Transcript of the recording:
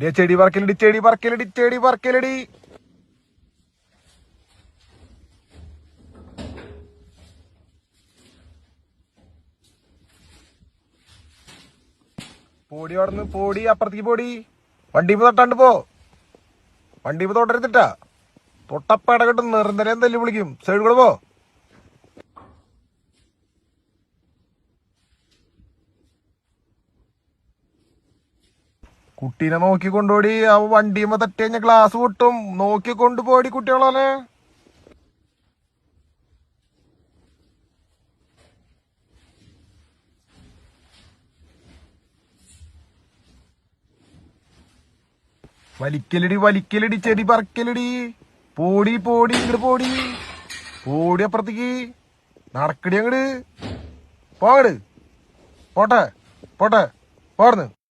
ദേ ചെടി പറക്കലടി ചെടി പറക്കലടി ചെടി പറക്കലടി. പോടി അവിടുന്ന് പോടി അപ്പുറത്തേക്ക് പോടി. വണ്ടി തൊട്ടാണ്ട് പോ. വണ്ടി തൊട്ടരുത്തിട്ടാ തൊട്ടപ്പട കിട്ടും നിരന്തരം തല്ലി വിളിക്കും. സൈഡ് കൂടെ പോ. കുട്ടീനെ നോക്കി ആ വണ്ടിയുമ്പോ തട്ടി കഴിഞ്ഞ ഗ്ലാസ് പൊട്ടും. നോക്കി കൊണ്ടുപോടി കുട്ടികളെ വലിക്കലടി വലിക്കലടി ചെടി പറക്കലടി. പോടി പോടി ഇങ്ങട് പോടി. പോടി അപ്പുറത്തേക്ക്. നടക്കടി അങ്ങട്. പോങ്ങട്. പോട്ടെ പോട്ടെ പോർന്ന്.